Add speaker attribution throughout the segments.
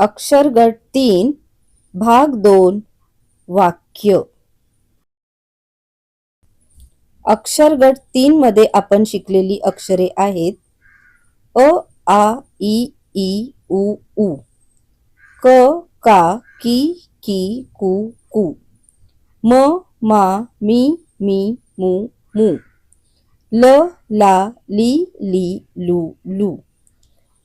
Speaker 1: अक्षरगट तीन भाग दोन वाक्य. अक्षरगट तीन मध्ये आपण शिकलेली अक्षरे आहेत अ आ इ ई उ उ. क का की की कू कू. म मा मी मी मू मू. ल ला ली ली लू लू.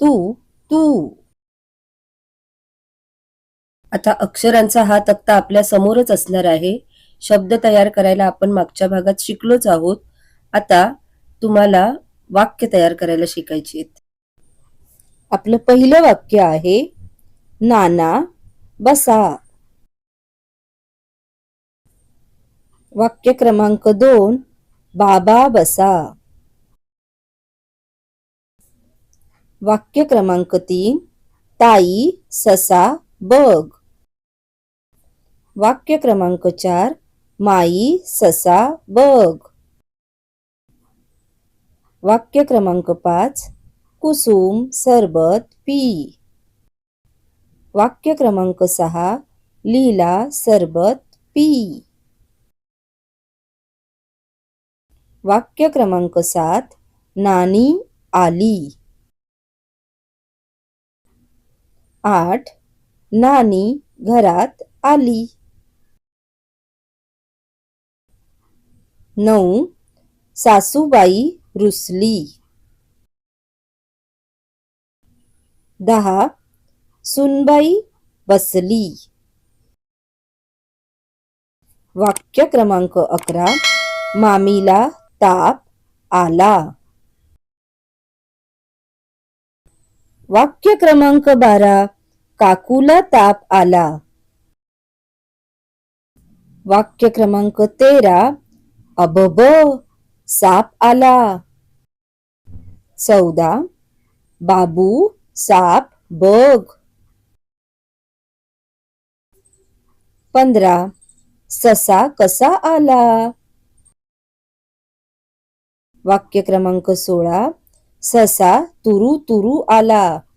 Speaker 1: तू तू. आता अक्षरांचा हा तक्ता आपल्या समोरच असणार आहे. शब्द तयार करायला आपण मागच्या भागात शिकलोच आहोत. आता तुम्हाला वाक्य तयार करायला शिकायची आपलं पहिलं वाक्य आहे नाना बसा. वाक्य क्रमांक दोन बाबा बसा. वाक्य क्रमांक तीन ताई ससा बघ. वाक्य क्रमांक चार माई ससा बघ. वाक्य क्रमांक पाच कुसुम सरबत पी. वाक्य क्रमांक सहा लीला सरबत पी. वाक्य क्रमांक सात नानी आली. आठ नानी घरात आली. नऊ सासूबाई रुसली. दहा सुनबाई बसली. वाक्य क्रमांक अकरा मामीला ताप आला. वाक्य क्रमांक बारा काकूला ताप आला. वाक्य क्रमांक तेरा अबब साप आला. चौदा बाबू साप बघ. पंधरा ससा कसा आला? वाक्य क्रमांक सोळा ससा तुरु तुरु आला.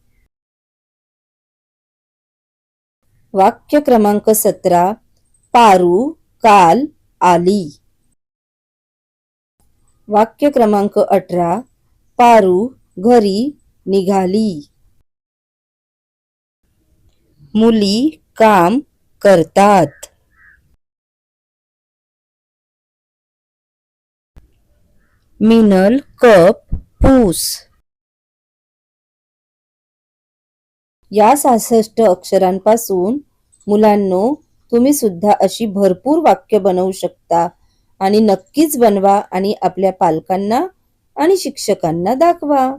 Speaker 1: वाक्य क्रमांक सतरा पारू काल आली. वाक्य क्रमांक अठरा पारू घरी निघाली. मुली काम करतात. मिनल कप पूस. या सहासष्ट अक्षरांपासून मुलांनो तुम्ही सुद्धा अशी भरपूर वाक्य बनवू शकता आणि नक्कीच बनवा आणि आपल्या पालकांना आणि शिक्षकांना दाखवा.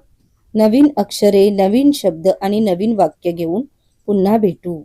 Speaker 1: नवीन अक्षरे नवीन शब्द आणि नवीन वाक्य घेऊन पुन्हा भेटू.